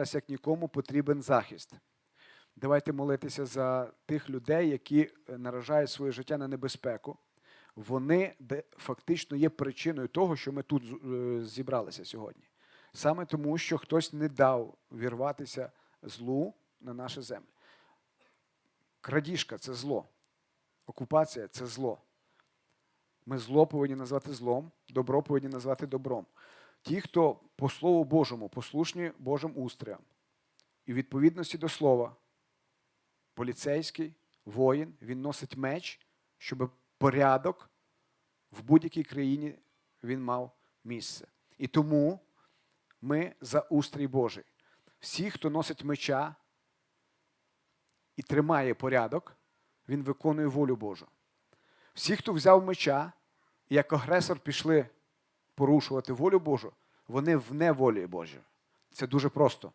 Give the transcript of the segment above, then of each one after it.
зараз як нікому потрібен захист. Давайте молитися за тих людей, які е, наражають своє життя на небезпеку. Вони фактично є причиною того, що ми тут е, зібралися сьогодні. Саме тому, що хтось не дав вірватися злу на наші землі. Крадіжка це зло. Окупація це зло. Ми зло повинні назвати злом, добро повинні назвати добром. Ті, хто по Слову Божому послушні Божим устроям і в відповідності до слова, поліцейський, воїн, він носить меч, щоб порядок в будь-якій країні він мав місце. І тому ми за устрій Божий. Всі, хто носить меча і тримає порядок, він виконує волю Божу. Всі, хто взяв меча як агресор пішли порушувати волю Божу, вони в неволі Божій. Це дуже просто.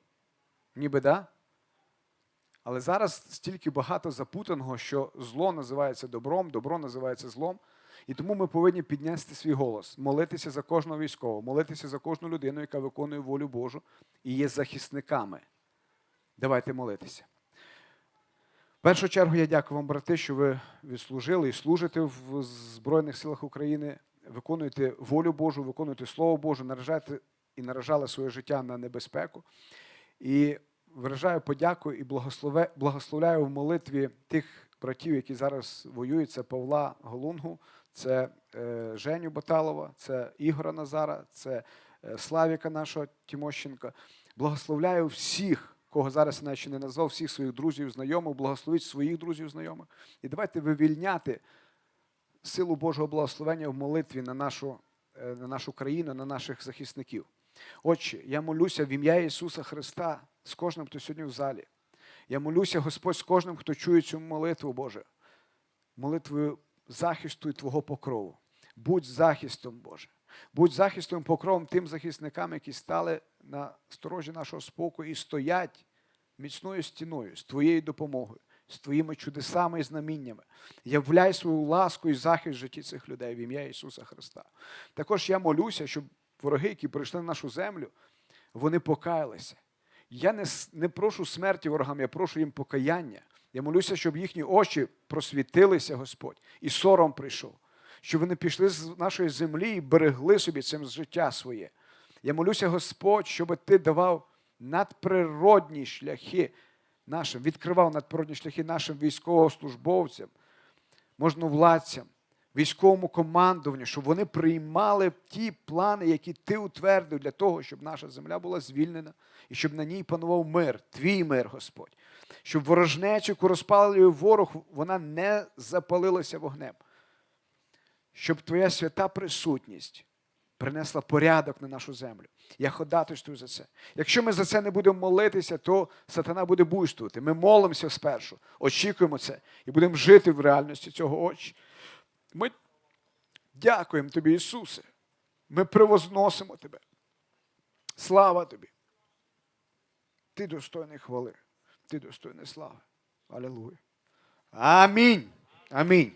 Ніби да? Але зараз стільки багато запутаного, що зло називається добром, добро називається злом. І тому ми повинні піднести свій голос, молитися за кожного військового, молитися за кожну людину, яка виконує волю Божу і є захисниками. Давайте молитися. В першу чергу я дякую вам, брати, що ви відслужили і служите в Збройних силах України, виконуєте волю Божу, виконуєте Слово Боже, наражаєте і наражали своє життя на небезпеку. І виражаю подяку і благословляю в молитві тих братів, які зараз воюють. Це Павла Голунгу, це е, Женю Баталова, це Ігора Назара, це е, Славіка нашого Тимощенка. Благословляю всіх, кого зараз я ще не назвав, всіх своїх друзів, знайомих, благословіть своїх друзів, знайомих. І давайте вивільняти силу Божого благословення в молитві на нашу, е, на нашу країну, на наших захисників. Отче, я молюся в ім'я Ісуса Христа з кожним, хто сьогодні в залі. Я молюся, Господь, з кожним, хто чує цю молитву, Боже, молитвою захисту і Твого покрову. Будь захистом, Боже. Будь захистом покровом тим захисникам, які стали на сторожі нашого спокою і стоять міцною стіною з Твоєю допомогою, з Твоїми чудесами і знаміннями. Являй свою ласку і захист в житті цих людей в ім'я Ісуса Христа. Також я молюся, щоб вороги, які прийшли на нашу землю, вони покаялися. Я не, не прошу смерті ворогам, я прошу їм покаяння. Я молюся, щоб їхні очі просвітилися, Господь, і сором прийшов, щоб вони пішли з нашої землі і берегли собі цим життя своє. Я молюся, Господь, щоб Ти давав надприродні шляхи нашим, відкривав надприродні шляхи нашим військовослужбовцям, можновладцям, військовому командуванню, щоб вони приймали ті плани, які ти утвердив для того, щоб наша земля була звільнена і щоб на ній панував мир, твій мир, Господь. Щоб ворожнечу, яку розпалює ворог, вона не запалилася вогнем. Щоб твоя свята присутність принесла порядок на нашу землю. Я ходатайствую за це. Якщо ми за це не будемо молитися, то сатана буде буйствувати. Ми молимося спершу, очікуємо це і будемо жити в реальності цього очі. Ми дякуємо тобі, Ісусе. Ми превозносимо тебе. Слава тобі. Ти достойний хвали, ти достойний слави. Алілуя. Амінь. Амінь.